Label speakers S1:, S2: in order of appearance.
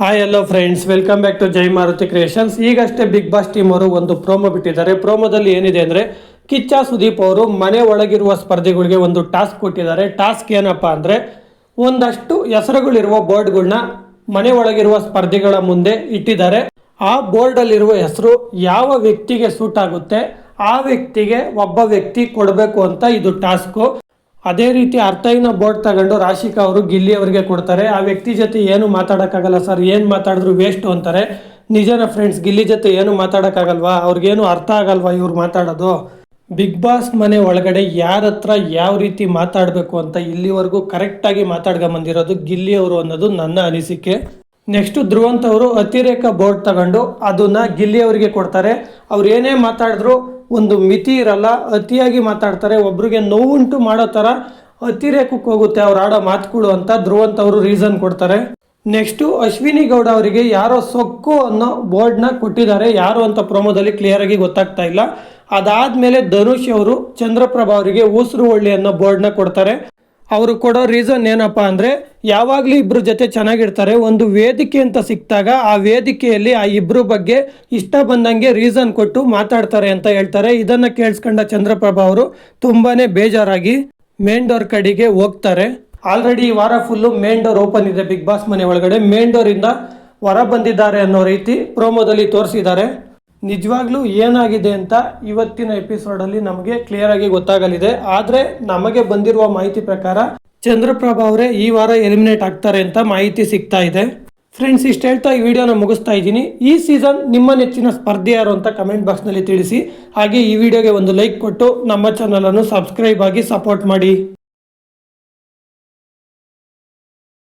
S1: Hi hello friends welcome back to Jai Maruti creations ಈಗಷ್ಟೇ big boss team ಅವರು ಒಂದು promo ಬಿಟ್ಟಿದ್ದಾರೆ. ಪ್ರೋಮೋದಲ್ಲಿ ಏನಿದೆ ಅಂದರೆ, ಕಿಚ್ಚ ಸುದೀಪ್ ಅವರು ಮನೆ ಒಳಗಿರುವ ಸ್ಪರ್ಧಿಗಳಿಗೆ ಒಂದು ಟಾಸ್ಕ್ ಕೊಟ್ಟಿದ್ದಾರೆ. ಟಾಸ್ಕ್ ಏನಪ್ಪ ಅಂದರೆ, ಒಂದಷ್ಟು ಹೆಸರುಗಳಿರುವ ಬೋರ್ಡ್ಗಳನ್ನ ಮನೆ ಒಳಗಿರುವ ಸ್ಪರ್ಧಿಗಳ ಮುಂದೆ ಇಟ್ಟಿದ್ದಾರೆ. ಆ ಬೋರ್ಡಲ್ಲಿರುವ ಹೆಸರು ಯಾವ ವ್ಯಕ್ತಿಗೆ ಸೂಟ್ ಆಗುತ್ತೆ, ಆ ವ್ಯಕ್ತಿಗೆ ಒಬ್ಬ ವ್ಯಕ್ತಿ ಕೊಡಬೇಕು ಅಂತ ಇದು ಟಾಸ್ಕು. ಅದೇ ರೀತಿ ಅರ್ಥೈನ ಬೋರ್ಡ್ ತಗೊಂಡು ರಾಶಿಕಾ ಅವರು ಗಿಲ್ಲಿ ಅವರಿಗೆ ಕೊಡ್ತಾರೆ. ಆ ವ್ಯಕ್ತಿ ಜೊತೆ ಏನು ಮಾತಾಡೋಕ್ಕಾಗಲ್ಲ ಸರ್ ಏನು ಮಾತಾಡಿದ್ರು ವೇಸ್ಟು ಅಂತಾರೆ. ನಿಜನ ಫ್ರೆಂಡ್ಸ್ ಗಿಲ್ಲಿ ಜೊತೆ ಏನು ಮಾತಾಡೋಕ್ಕಾಗಲ್ವಾ? ಅವ್ರಿಗೇನು ಅರ್ಥ ಆಗಲ್ವಾ ಇವ್ರು ಮಾತಾಡೋದು? ಬಿಗ್ ಬಾಸ್ ಮನೆ ಒಳಗಡೆ ಯಾರ ಹತ್ರ ಯಾವ ರೀತಿ ಮಾತಾಡಬೇಕು ಅಂತ ಇಲ್ಲಿವರೆಗೂ ಕರೆಕ್ಟಾಗಿ ಮಾತಾಡ್ಕೊಂಬಂದಿರೋದು ಗಿಲ್ಲಿ ಅವರು ಅನ್ನೋದು ನನ್ನ ಅನಿಸಿಕೆ. ನೆಕ್ಸ್ಟ್ ಧ್ರುವಂತ ಅವರು ಅತಿರೇಕ ಬೋರ್ಡ್ ತಗೊಂಡು ಅದನ್ನ ಗಿಲ್ಲಿ ಅವರಿಗೆ ಕೊಡ್ತಾರೆ. ಅವ್ರು ಏನೇ ಮಾತಾಡಿದ್ರು ಒಂದು ಮಿತಿ ಇರಲ್ಲ, ಅತಿಯಾಗಿ ಮಾತಾಡ್ತಾರೆ. ಒಬ್ರಿಗೆ ನೋವುಂಟು ಮಾಡೋ ಥರ ಅತಿರೇಕಕ್ಕೆ ಹೋಗುತ್ತೆ, ಅವ್ರು ಆಡೋ ಮಾತುಗಳು ಅಂತ ಧ್ರುವಂತ ಅವರು ರೀಸನ್ ಕೊಡ್ತಾರೆ. ನೆಕ್ಸ್ಟು ಅಶ್ವಿನಿ ಗೌಡ ಅವರಿಗೆ ಯಾರೋ ಸೊಕ್ಕು ಅನ್ನೋ ಬೋರ್ಡ್ನ ಕೊಟ್ಟಿದ್ದಾರೆ. ಯಾರು ಅಂತ ಪ್ರೊಮೋದಲ್ಲಿ ಕ್ಲಿಯರ್ ಆಗಿ ಗೊತ್ತಾಗ್ತಾ ಇಲ್ಲ. ಅದಾದ್ಮೇಲೆ ಧನುಷ್ ಅವರು ಚಂದ್ರಪ್ರಭಾ ಅವರಿಗೆ ಉಸಿರು ಹೊಳ್ಳಿ ಅನ್ನೋ ಬೋರ್ಡ್ನ ಕೊಡ್ತಾರೆ. ಅವರು ಕೊಡೋ ರೀಸನ್ ಏನಪ್ಪಾ ಅಂದರೆ, ಯಾವಾಗಲೂ ಇಬ್ಬರ ಜೊತೆ ಚೆನ್ನಾಗಿರ್ತಾರೆ, ಒಂದು ವೇದಿಕೆ ಅಂತ ಸಿಕ್ಕಿದಾಗ ಆ ವೇದಿಕೆಯಲ್ಲಿ ಆ ಇಬ್ಬರು ಬಗ್ಗೆ ಇಷ್ಟ ಬಂದಂಗೆ ರೀಸನ್ ಕೊಟ್ಟು ಮಾತಾಡ್ತಾರೆ ಅಂತ ಹೇಳ್ತಾರೆ. ಇದನ್ನು ಕೇಳಿಸ್ಕೊಂಡ ಚಂದ್ರಪ್ರಭಾ ಅವರು ತುಂಬಾ ಬೇಜಾರಾಗಿ ಮೇನ್ ಡೋರ್ ಕಡೆಗೆ ಹೋಗ್ತಾರೆ. ಆಲ್ರೆಡಿ ಈ ವಾರ ಫುಲ್ಲು ಮೇನ್ ಡೋರ್ ಓಪನ್ ಇದೆ ಬಿಗ್ ಬಾಸ್ ಮನೆ ಒಳಗಡೆ. ಮೇನ್ ಡೋರಿಂದ ಹೊರ ಬಂದಿದ್ದಾರೆ ಅನ್ನೋ ರೀತಿ ಪ್ರೋಮೋದಲ್ಲಿ ತೋರಿಸಿದ್ದಾರೆ. ನಿಜವಾಗ್ಲೂ ಏನಾಗಿದೆ ಅಂತ ಇವತ್ತಿನ ಎಪಿಸೋಡಲ್ಲಿ ನಮಗೆ ಕ್ಲಿಯರ್ ಆಗಿ ಗೊತ್ತಾಗಲಿದೆ. ಆದರೆ ನಮಗೆ ಬಂದಿರುವ ಮಾಹಿತಿ ಪ್ರಕಾರ ಚಂದ್ರಪ್ರಭಾ ಅವರೇ ಈ ವಾರ ಎಲಿಮಿನೇಟ್ ಆಗ್ತಾರೆ ಅಂತ ಮಾಹಿತಿ ಸಿಗ್ತಾ ಇದೆ. ಫ್ರೆಂಡ್ಸ್ ಇಷ್ಟು ಹೇಳ್ತಾ ಈ ವಿಡಿಯೋನ ಮುಗಿಸ್ತಾ ಇದ್ದೀನಿ. ಈ ಸೀಸನ್ ನಿಮ್ಮ ನೆಚ್ಚಿನ ಸ್ಪರ್ಧೆ ಯಾರು ಅಂತ ಕಮೆಂಟ್ ಬಾಕ್ಸ್ನಲ್ಲಿ ತಿಳಿಸಿ. ಹಾಗೆ ಈ ವಿಡಿಯೋಗೆ ಒಂದು ಲೈಕ್ ಕೊಟ್ಟು ನಮ್ಮ ಚಾನಲನ್ನು ಸಬ್ಸ್ಕ್ರೈಬ್ ಆಗಿ ಸಪೋರ್ಟ್ ಮಾಡಿ.